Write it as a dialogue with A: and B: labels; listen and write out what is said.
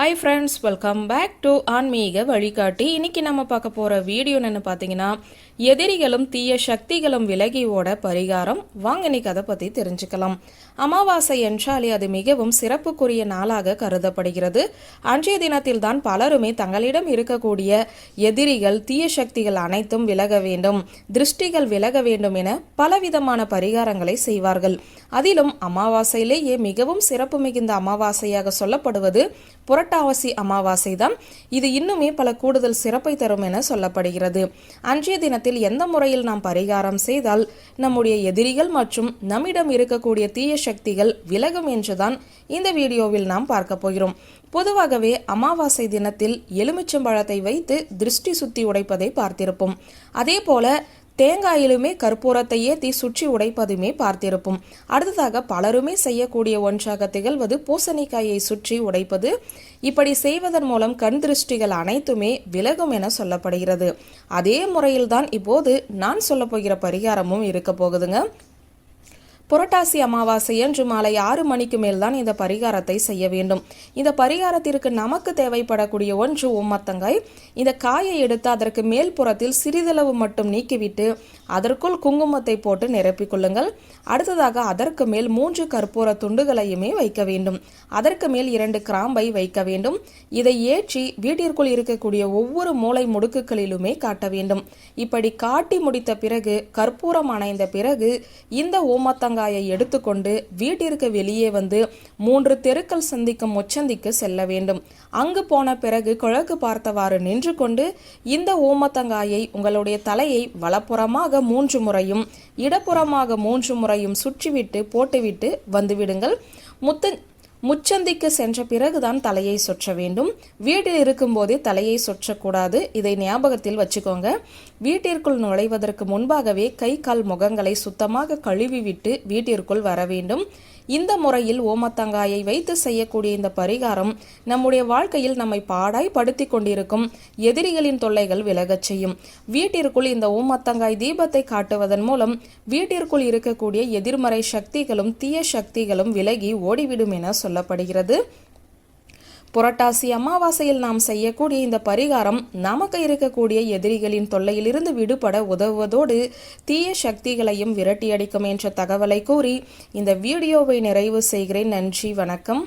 A: Hi friends welcome back to ஆன்மீக வழிகாட்டி. இன்னைக்கு நம்ம பார்க்க போகிற வீடியோ என்னென்னு பார்த்தீங்கன்னா எதிரிகளும் தீய சக்திகளும் விலகியோட பரிகாரம். வாங்க இன்னைக்கு அதை பற்றி தெரிஞ்சுக்கலாம். அமாவாசை என்றாலே அது மிகவும் சிறப்புக்குரிய நாளாக கருதப்படுகிறது. அன்றைய தினத்தில் தான் பலருமே தங்களிடம் இருக்கக்கூடிய எதிரிகள் தீய சக்திகள் அனைத்தும் விலக வேண்டும் திருஷ்டிகள் விலக வேண்டும் என பலவிதமான பரிகாரங்களை செய்வார்கள். அதிலும் அமாவாசையிலேயே மிகவும் சிறப்பு மிகுந்த அமாவாசையாக சொல்லப்படுவது புரட்டாவாசி அமாவாசை தான். இது இன்னுமே பல கூடுதல் சிறப்பை தரும் என சொல்லப்படுகிறது. அன்றைய தினத்தில் எந்த முறையில் நாம் பரிகாரம் செய்தால் நம்முடைய எதிரிகள் மற்றும் நம்மிடம் இருக்கக்கூடிய தீய சக்திகள் விலகும் என்றுதான் இந்த வீடியோவில் நாம் பார்க்க போகிறோம். பொதுவாகவே அமாவாசை தினத்தில் எலுமிச்சம்பழத்தை வைத்து திருஷ்டி சுத்தி உடைப்பதை பார்த்திருப்போம். அதே போல தேங்காயிலுமே கற்பூரத்தையே தீ சுற்றி உடைப்பதுமே பார்த்திருப்போம். அடுத்ததாக பலருமே செய்யக்கூடிய ஒன்றாக திகழ்வது பூசணிக்காயை சுற்றி உடைப்பது. இப்படி செய்வதன் மூலம் கண் திருஷ்டிகள் அனைத்துமே விலகும் என சொல்லப்படுகிறது. அதே முறையில்தான் இப்போது நான் சொல்ல போகிற பரிகாரமும் இருக்க போகுதுங்க. புரட்டாசி அமாவாசை என்று மாலை ஆறு மணிக்கு மேல் தான் இந்த பரிகாரத்தை செய்ய வேண்டும். இந்த பரிகாரத்திற்கு நமக்கு தேவைப்படக்கூடிய ஒன்று உம்மத்தங்காய் இந்த காயை எடுத்து அதற்கு மேல் புறத்தில் சிறிதளவு மட்டும் நீக்கிவிட்டு அதற்குள் குங்குமத்தை போட்டு நிரப்பிக் கொள்ளுங்கள். அடுத்ததாக அதற்கு மேல் மூன்று கற்பூர துண்டுகளையுமே வைக்க வேண்டும். அதற்கு மேல் இரண்டு கிராம்பை வைக்க வேண்டும். இதை ஏற்றி வீட்டிற்குள் இருக்கக்கூடிய ஒவ்வொரு மூளை முடுக்குகளிலுமே காட்ட வேண்டும். இப்படி காட்டி முடித்த பிறகு கற்பூரம் அணைந்த பிறகு இந்த ஓமத்தங்காய் தேங்காயை எடுத்துக்கொண்டு வீட்டிற்கு வெளியே வந்து மூன்று தெருக்கள் சந்திக்கும் முச்சந்திக்கு செல்ல வேண்டும். அங்கு போன பிறகு கிழக்கு பார்த்தவாறு நின்று கொண்டு இந்த ஓமத்தங்காயை உங்களுடைய தலையை வலப்புறமாக மூன்று முறையும் இடப்புறமாக மூன்று முறையும் சுற்றிவிட்டு போட்டுவிட்டு வந்துவிடுங்கள். முத்து முச்சந்திக்கு சென்ற பிறகுதான் தலையை சொற்ற வேண்டும். வீட்டில் இருக்கும்போதே தலையை சொற்றக்கூடாது. இதை ஞாபகத்தில் வச்சுக்கோங்க. வீட்டிற்குள் நுழைவதற்கு முன்பாகவே கை கால் முகங்களை சுத்தமாக கழுவிவிட்டு வீட்டிற்குள் வர வேண்டும். இந்த முறையில் ஓமத்தங்காயை வைத்து செய்யக்கூடிய இந்த பரிகாரம் நம்முடைய வாழ்க்கையில் நம்மை பாடாய் படுத்தி கொண்டிருக்கும் எதிரிகளின் தொல்லைகள் விலகச் செய்யும். வீட்டிற்குள் இந்த ஓமத்தங்காய் தீபத்தை காட்டுவதன் மூலம் வீட்டிற்குள் இருக்கக்கூடிய எதிர்மறை சக்திகளும் தீய சக்திகளும் விலகி ஓடிவிடும் என சொல்லப்படுகிறது. புரட்டாசி அமாவாசையில் நாம் செய்யக்கூடிய இந்த பரிகாரம் நமக்கு இருக்கக்கூடிய எதிரிகளின் தொல்லையிலிருந்து விடுபட உதவுவதோடு தீய சக்திகளையும் விரட்டியடிக்கும் என்ற தகவலை கூறி இந்த வீடியோவை நிறைவு செய்கிறேன். நன்றி வணக்கம்.